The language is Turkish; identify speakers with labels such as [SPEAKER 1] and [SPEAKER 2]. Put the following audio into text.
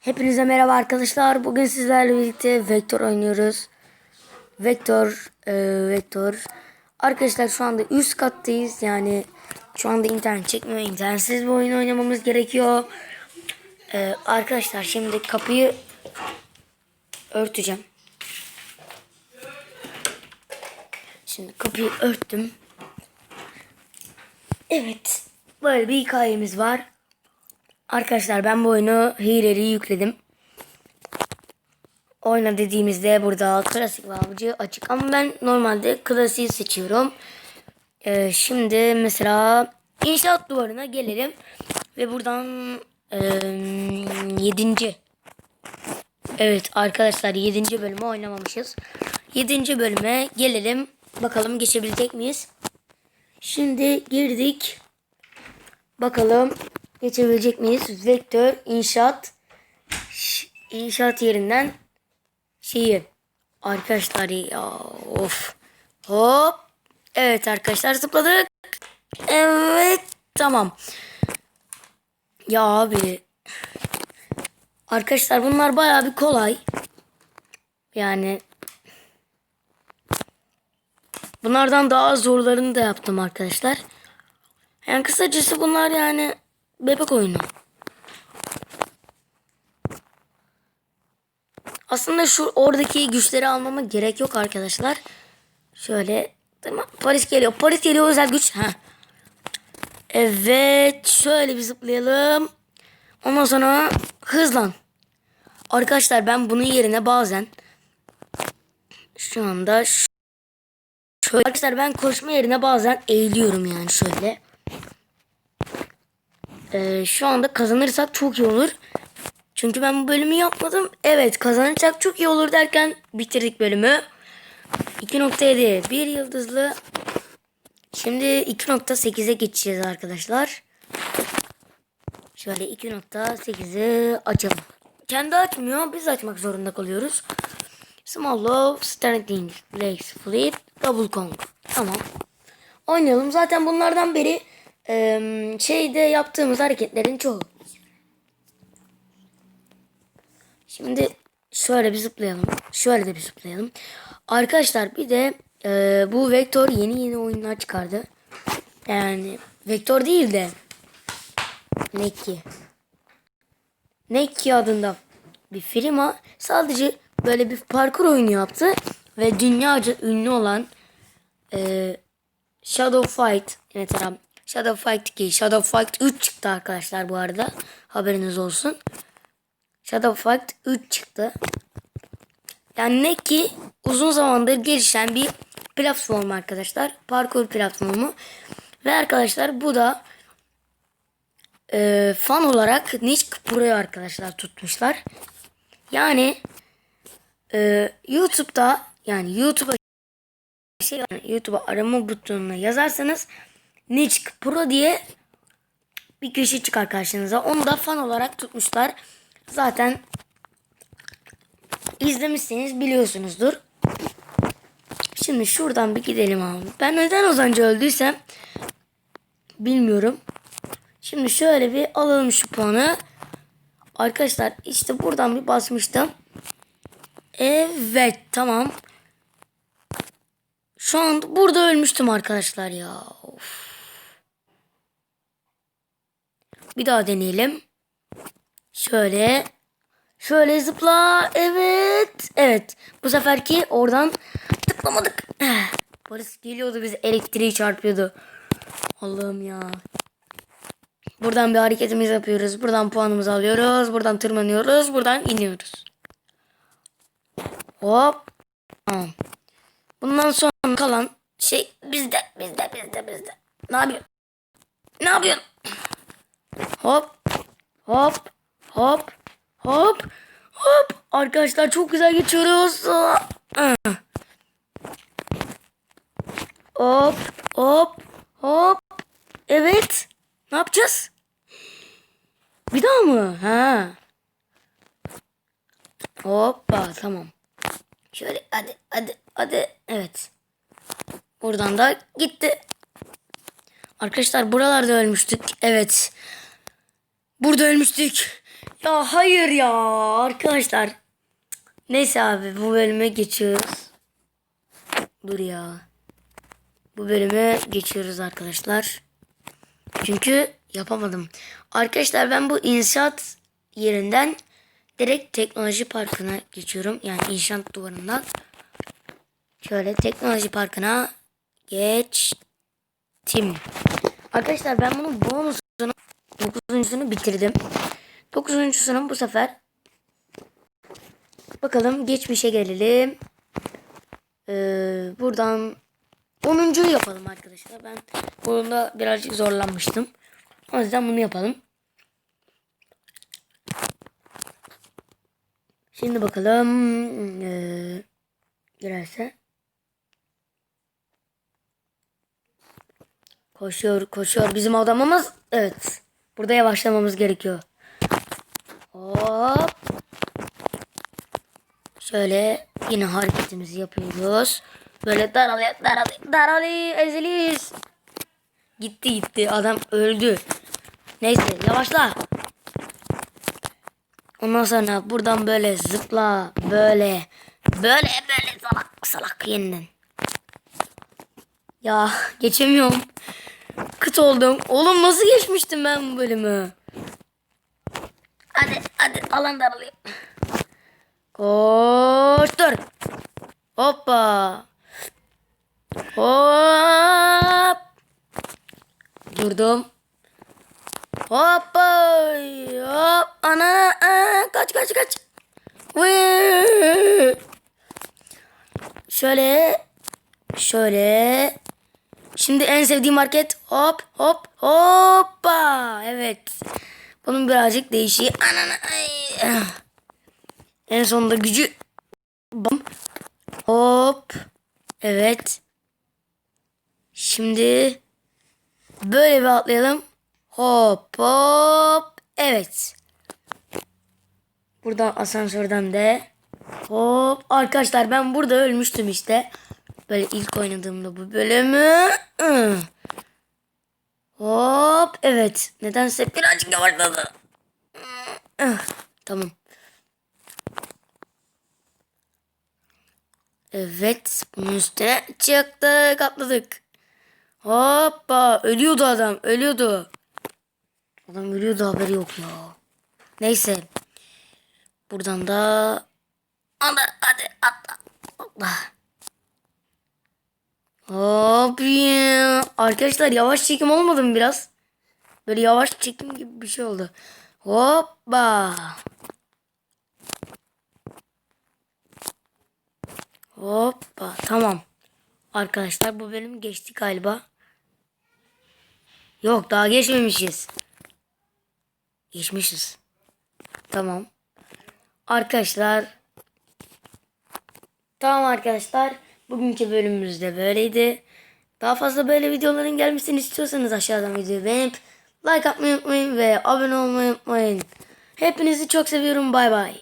[SPEAKER 1] Hepinize merhaba arkadaşlar. Bugün sizlerle birlikte Vector oynuyoruz. Vector, e, Vector. Arkadaşlar şu anda üst kattayız. Yani şu anda internet çekmiyor. İnternetsiz bir oyun oynamamız gerekiyor. E, arkadaşlar şimdi kapıyı örteceğim. Şimdi kapıyı örttüm. Evet. Böyle bir hikayemiz var. Arkadaşlar ben bu oyunu hileli yükledim. Oyna dediğimizde burada klasik ve açık ama ben normalde klasiği seçiyorum. Ee, şimdi mesela inşaat duvarına gelelim ve buradan ee, 7. Evet arkadaşlar 7. bölümü oynamamışız. 7. bölüme gelelim. Bakalım geçebilecek miyiz? Şimdi girdik. Bakalım geçebilecek miyiz? Vektör inşaat inşaat yerinden şeyi. Arkadaşlar ya of. Hop. Evet arkadaşlar zıpladık. Evet tamam. Ya abi. Arkadaşlar bunlar bayağı bir kolay. Yani. Bunlardan daha zorlarını da yaptım arkadaşlar. Yani kısacası bunlar yani bebek oyunu. Aslında şu oradaki güçleri almama gerek yok arkadaşlar. Şöyle tamam Paris geliyor. Paris geliyor özel güç. Ha. Evet şöyle bir zıplayalım. Ondan sonra hızlan. Arkadaşlar ben bunun yerine bazen şu anda şöyle arkadaşlar ben koşma yerine bazen eğiliyorum yani şöyle. Ee, şu anda kazanırsak çok iyi olur. Çünkü ben bu bölümü yapmadım. Evet kazanırsak çok iyi olur derken bitirdik bölümü. 2.7 bir yıldızlı. Şimdi 2.8'e geçeceğiz arkadaşlar. Şöyle 2.8'i açalım. Kendi açmıyor. Biz açmak zorunda kalıyoruz. Small low, standing, legs, flip, double kong. Tamam. Oynayalım. Zaten bunlardan beri şeyde yaptığımız hareketlerin çoğu. Şimdi şöyle bir zıplayalım. Şöyle de bir zıplayalım. Arkadaşlar bir de eee, bu Vector yeni yeni oyunlar çıkardı. Yani Vector değil de Neki. Neki adında bir firma sadece böyle bir parkur oyunu yaptı ve dünyaca ünlü olan eee Shadow Fight mesela Shadow Fight 2, Shadow Fight 3 çıktı arkadaşlar bu arada. Haberiniz olsun. Shadow Fight 3 çıktı. Yani ne ki uzun zamandır gelişen bir platform arkadaşlar. Parkur platformu. Ve arkadaşlar bu da e, fan olarak Nick Pro'yu arkadaşlar tutmuşlar. Yani e, YouTube'da yani YouTube'a şey YouTube'a arama butonuna yazarsanız Nick Pro diye bir köşe çıkar karşınıza. Onu da fan olarak tutmuşlar. Zaten izlemişseniz biliyorsunuzdur. Şimdi şuradan bir gidelim abi. Ben neden az önce öldüysem bilmiyorum. Şimdi şöyle bir alalım şu puanı. Arkadaşlar işte buradan bir basmıştım. Evet tamam. Şu an burada ölmüştüm arkadaşlar ya. Of. Bir daha deneyelim. Şöyle. Şöyle zıpla. Evet. Evet. Bu seferki oradan tıklamadık. Polis geliyordu bize elektriği çarpıyordu. Allah'ım ya. Buradan bir hareketimiz yapıyoruz. Buradan puanımızı alıyoruz. Buradan tırmanıyoruz. Buradan iniyoruz. Hop. Bundan sonra kalan şey bizde bizde bizde bizde. Ne yapıyorsun? Ne yapıyorsun? Hop. Hop. Hop. Hop. Hop. Arkadaşlar çok güzel geçiyoruz. Hop. Hop. Hop. Evet. Ne yapacağız? Bir daha mı? Ha. Hoppa tamam. Şöyle hadi hadi hadi. Evet. Buradan da gitti. Arkadaşlar buralarda ölmüştük. Evet. Burada ölmüştük. Ya hayır ya arkadaşlar. Neyse abi bu bölüme geçiyoruz. Dur ya. Bu bölüme geçiyoruz arkadaşlar. Çünkü yapamadım. Arkadaşlar ben bu inşaat yerinden direkt teknoloji parkına geçiyorum. Yani inşaat duvarından. Şöyle teknoloji parkına geçtim. Arkadaşlar ben bunun bonusunu 9.sunu bitirdim. 9.sunun bu sefer bakalım geçmişe gelelim. Ee, buradan 10. yapalım arkadaşlar. Ben bunda birazcık zorlanmıştım. O yüzden bunu yapalım. Şimdi bakalım ee, girerse. Koşuyor koşuyor bizim adamımız. Evet. Burada yavaşlamamız gerekiyor. Hop. Şöyle yine hareketimizi yapıyoruz. Böyle daralıyor daralıyor daralıyor eziliyiz. Gitti gitti adam öldü. Neyse yavaşla. Ondan sonra buradan böyle zıpla böyle böyle böyle salak salak yeniden. Ya geçemiyorum. Kıt oldum. Oğlum nasıl geçmiştim ben bu bölümü? Hadi hadi alan daralıyor. Koştur. Hoppa. Hop. Durdum. Hoppa. Hop. Ana. Aa, kaç kaç kaç. Şöyle. Şöyle. Şimdi en sevdiğim hareket hop hop hoppa. Evet. Bunun birazcık değişiği. Anana, ay. En sonunda gücü bam. Hop. Evet. Şimdi böyle bir atlayalım. Hop hop. Evet. Buradan asansörden de hop. Arkadaşlar ben burada ölmüştüm işte. Böyle ilk oynadığımda bu bölümü. Hop. Evet. Nedense birazcık yavaşladı. Tamam. Evet. Bunun üstüne çıktık. Atladık. Hoppa. Ölüyordu adam. Ölüyordu. Adam ölüyordu haberi yok ya. Neyse. Buradan da hadi hadi atla. Atla. Ya. Arkadaşlar yavaş çekim olmadı mı biraz? Böyle yavaş çekim gibi bir şey oldu. Hoppa. Hoppa. Tamam. Arkadaşlar bu bölüm geçti galiba. Yok daha geçmemişiz. Geçmişiz. Tamam. Arkadaşlar. Tamam arkadaşlar. Bugünkü bölümümüz de böyleydi. Daha fazla böyle videoların gelmesini istiyorsanız aşağıdan videoyu beğenip like atmayı unutmayın ve abone olmayı unutmayın. Hepinizi çok seviyorum. Bay bay.